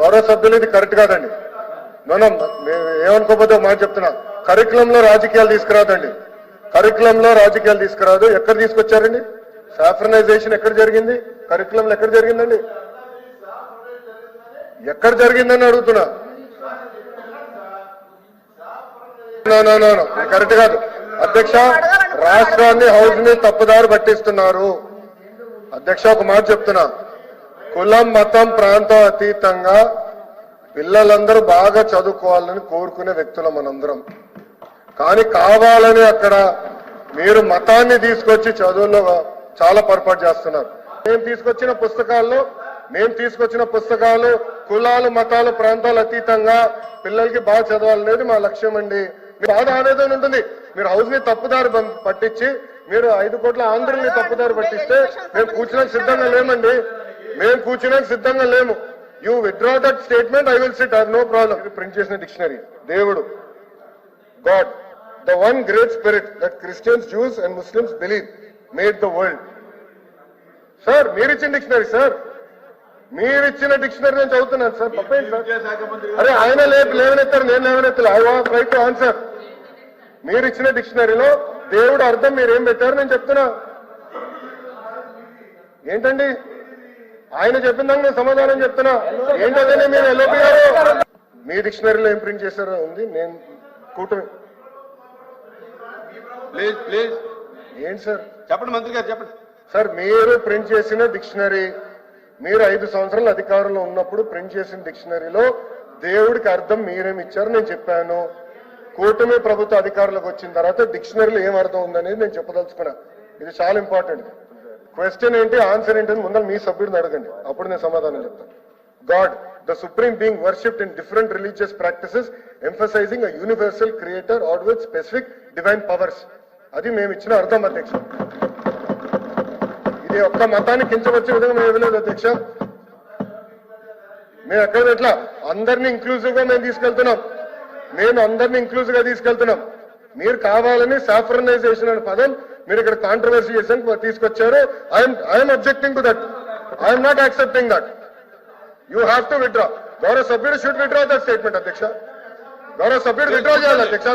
గౌరవ సభ్యులు కరెక్ట్ కాదండి. మనం ఏమనుకోకపోతే మాట చెప్తున్నా. కరికులంలో రాజకీయాలు తీసుకురాదండి. కరికులంలో రాజకీయాలు తీసుకురాదు. ఎక్కడ తీసుకొచ్చారండి? సాఫ్రనైజేషన్ ఎక్కడ జరిగింది? కరికులంలో ఎక్కడ జరిగిందండి? ఎక్కడ జరిగిందని అడుగుతున్నా. కరెక్ట్ కాదు. అధ్యక్ష రాష్ట్రాన్ని హౌస్ని తప్పుదారు పట్టిస్తున్నారు. అధ్యక్ష ఒక మాట చెప్తున్నా. కులం మతం ప్రాంతం అతీతంగా పిల్లలందరూ బాగా చదువుకోవాలని కోరుకునే వ్యక్తులు మనందరం. కానీ కావాలని అక్కడ మీరు మతాన్ని తీసుకొచ్చి చదువుల్లో చాలా పొరపాటు చేస్తున్నారు. మేము తీసుకొచ్చిన పుస్తకాల్లో మేము తీసుకొచ్చిన పుస్తకాలు కులాలు మతాలు ప్రాంతాలు అతీతంగా పిల్లలకి బాగా చదవాలనేది మా లక్ష్యం అండి. మీ బాధ ఆవేదన ఉంటుంది. మీరు హౌస్ని తప్పుదారి పట్టించి మీరు ఐదు కోట్ల ఆంధ్రుల్ని తప్పుదారి పట్టిస్తే మేము కూర్చోడానికి సిద్ధంగా లేమండి. మేము కూర్చున్నాక సిద్ధంగా లేము. You withdraw that statement I will sit I no problem print చేసిన డిక్షనరీ. దేవుడు God, the one great spirit that Christians, Jews and Muslims believe made the world. Sir మీరిచ్చిన డిక్షనరీ సార్ మీరిచ్చిన డిక్షనరీ నేను చదువుతున్నాను సార్ తప్పేంటి sir అరే ఆయన లేపు లేవనెత్తారు నేను లేవనెత్తాను I want right to answer మీరు ఇచ్చిన డిక్షనరీలో దేవుడు అర్థం మీరు ఏం పెట్టారు నేను చెప్తున్నా. ఏంటండి? ఆయన చెప్పిన దానికి నేను సమాధానం చెప్తున్నా. ఏంటంటే మీరు ఎల్ఓపి గారు. మీ డిక్షనరీలో ఏం ప్రింట్ చేశారో ఉంది నేను కూటమి. Please please. ఏంటి సార్? చెప్పండి మంత్రి గారు చెప్పండి. సార్ మీరు ప్రింట్ చేసిన డిక్షనరీ మీరు ఐదు సంవత్సరాలు అధికారంలో ఉన్నప్పుడు ప్రింట్ చేసిన డిక్షనరీలో దేవుడికి అర్థం మీరేమి ఇచ్చారు నేను చెప్పాను. కూటమి ప్రభుత్వ అధికారులకు వచ్చిన తర్వాత డిక్షనరీలో ఏం అర్థం ఉందనేది నేను చెప్పదలుచుకున్నా. ఇది చాలా ఇంపార్టెంట్. క్వశ్చన్ ఏంటి? ఆన్సర్ ఏంటి అని ముందర మీ సభ్యుడిని అడగండి. అప్పుడు నేను సమాధానం చెప్తాను God the supreme being worshipped in different religious practices emphasising a universal creator or with specific divine powers అది మేము ఇచ్చిన అర్థం అధ్యక్ష. ఇది ఒక్క మతాన్ని కించవచ్చే విధంగా మేము ఇవ్వలేదు అధ్యక్ష. మేము ఎక్కడ ఎట్లా అందరినీ ఇంక్లూజివ్గా మేము తీసుకెళ్తున్నాం. మేము అందరినీ ఇంక్లూజివ్గా తీసుకెళ్తున్నాం. మీరు కావాలని సాఫ్రనైజేషన్ అనే పదం మీరు ఇక్కడ కాంట్రవర్సీ చేసి తీసుకొచ్చారు. I'm I'm objecting to that I'm not accepting that you have to withdraw గౌరవ సభ్యుడు షుడ్ విత్డ్రా దట్ స్టేట్మెంట్ అధ్యక్ష. గౌరవ సభ్యుడు విత్డ్రా చేయాలి అధ్యక్ష.